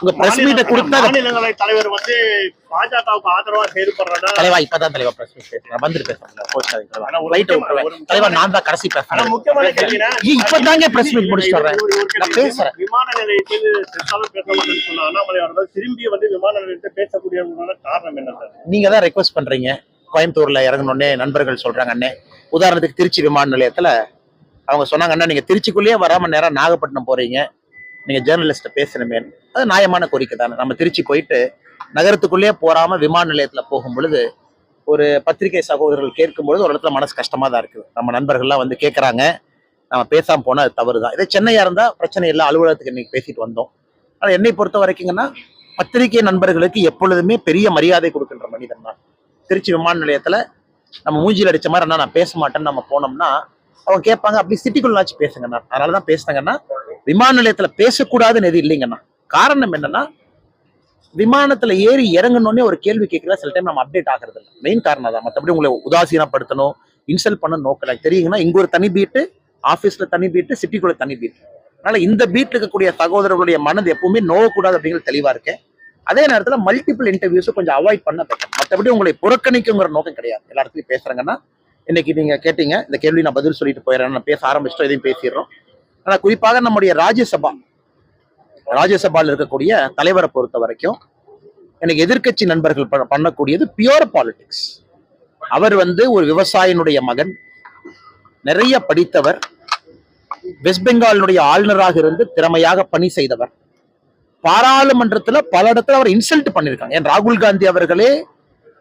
உங்க பிரஸ் மீட்டை கொடுத்தா அதை- மாநிலங்களவை தலைவர் வந்து பாஜகவுக்கு ஆதரவா செயல்படுறதா தலைவா இப்பதான் தலைவா பிரஸ் மீட் பேசுறேன் வந்துட்டு பேசுறேன் கோச்சாதீங்க தலைவா. நான் தான் கடைசி பேசுறேன் முக்கியமான கேள்வினா ஏய், இப்பதாங்க பிரஸ் மீட் முடிச்சுட்டு வர்றேன். ஒரு- ஒரு கேள்வி. நான் பேசுறேன். விமான நிலையத்தில் பெருசாலும் பேச மாட்டேன்னு சொன்ன அண்ணாமலை அவர்கள் திரும்பி வந்து விமான நிலையத்தில் பேசக்கூடியவங்களோட காரணம் என்ன சார்? நீங்க தான் ரெக்வஸ்ட் பண்றீங்க. கோயம்புத்தூர்ல இறங்கணுன்னே நண்பர்கள் சொல்றாங்க அண்ணே. உதாரணத்துக்கு திருச்சி விமான நிலையத்துல அவங்க சொன்னாங்க அண்ணா நீங்க திருச்சிக்குள்ளேயே வராம நேரா நாகப்பட்டினம் போறீங்க. நீங்க ஜேர்னலிஸ்ட்டை பேசணுமே. அது நியாயமான கோரிக்கை தானே. நம்ம திருச்சி போயிட்டு நகரத்துக்குள்ளேயே போகாமல் விமான நிலையத்துல போகும் பொழுது ஒரு பத்திரிகை சகோதரர்கள் கேட்கும் பொழுது ஒரு இடத்துல மனசு கஷ்டமா தான் இருக்குது. நம்ம நண்பர்கள்லாம் வந்து கேட்குறாங்க நம்ம பேசாமல் போனால் அது தவறு தான். இதே சென்னையாக இருந்தால் பிரச்சனை இல்லை. அலுவலகத்துக்கு இன்னைக்கு பேசிட்டு வந்தோம். ஆனால் என்னை பொறுத்த வரைக்குங்கன்னா பத்திரிகை நண்பர்களுக்கு எப்பொழுதுமே பெரிய மரியாதை கொடுக்கின்ற மனிதன் தான் திருச்சி விமான நிலையத்தில் நம்ம மூஞ்சியில் அடிச்ச மாதிரி என்ன நான் பேச மாட்டேன்னு நம்ம போனோம்னா அவங்க கேட்பாங்க. அப்படி சிட்டிக்குள்ளாச்சும் பேசுங்கண்ணா அதனால தான் பேசுனாங்கன்னா விமான நிலையத்துல பேசக்கூடாதுன்னு எது இல்லைங்கண்ணா. காரணம் என்னன்னா விமானத்துல ஏறி இறங்கணுன்னே ஒரு கேள்வி கேட்கல சில டைம் நம்ம அப்டேட் ஆகிறது இல்லை மெயின் காரணம் தான் மற்றபடி உங்களை உதாசீனப்படுத்தணும் இன்சல்ட் பண்ண நோக்கல தெரியுங்கன்னா இங்க ஒரு தனி பீட்டு ஆபீஸ்ல தனி பீட்டு சிட்டிக்குள்ள தனி பீட் அதனால இந்த பீட்டில் இருக்கக்கூடிய சகோதரர்களுடைய மனது எப்பவுமே நோவக்கூடாது அப்படிங்கிறது தெளிவா இருக்கேன் அதே நேரத்தில் மல்டிபிள் இன்டர்வியூஸும் கொஞ்சம் அவாய்ட் பண்ண பெட்டர் மற்றபடி உங்களை புறக்கணிக்குங்கிற நோக்கம் கிடையாது. எல்லா இடத்துலையும் பேசுறாங்கன்னா இன்னைக்கு நீங்க கேட்டீங்க இந்த கேள்வி நான் பதில் சொல்லிட்டு போயிடறேன் நான் பேச ஆரம்பிச்சிட்டோம் எதையும் பேசிடுறோம். ஆனா குறிப்பாக நம்முடைய ராஜ்யசபா ராஜ்யசபாவில் இருக்கக்கூடிய தலைவரை பொறுத்த வரைக்கும் எனக்கு எதிர்க்கட்சி நண்பர்கள் ப- பண்ணக்கூடியது பியோர் பாலிடிக்ஸ் அவர் வந்து ஒரு விவசாயினுடைய மகன் நிறைய படித்தவர் வெஸ்ட் பெங்காலினுடைய ஆளுநராக இருந்து திறமையாக பணி செய்தவர். பாராளுமன்றத்துல பல இடத்துல அவர் இன்சல்ட் பண்ணிருக்காங்க. ஏன் ராகுல் காந்தி அவர்களே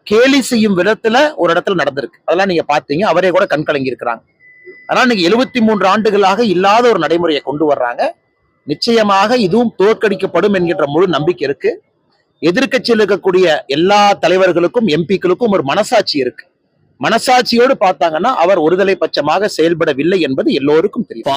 கேலி செய்யும் விதத்துல ஒரு இடத்துல நடந்திருக்கு. அதெல்லாம் நீங்க பாத்தீங்க அவரே கூட கண்கலங்கி இருக்கிறாங்க. ஆனால் நீங்க எழுபத்தி மூன்று ஆண்டுகளாக இல்லாத ஒரு நடைமுறையை கொண்டு வர்றாங்க. நிச்சயமாக இதுவும் தோற்கடிக்கப்படும் என்கின்ற முழு நம்பிக்கை இருக்கு. எதிர்க்கட்சியில் இருக்கக்கூடிய எல்லா தலைவர்களுக்கும் எம்பிக்களுக்கும் ஒரு மனசாட்சி இருக்கு. மனசாட்சியோடு பார்த்தாங்கன்னா அவர் ஒருதலை பட்சமாக செயல்படவில்லை என்பது எல்லோருக்கும் தெரியும்.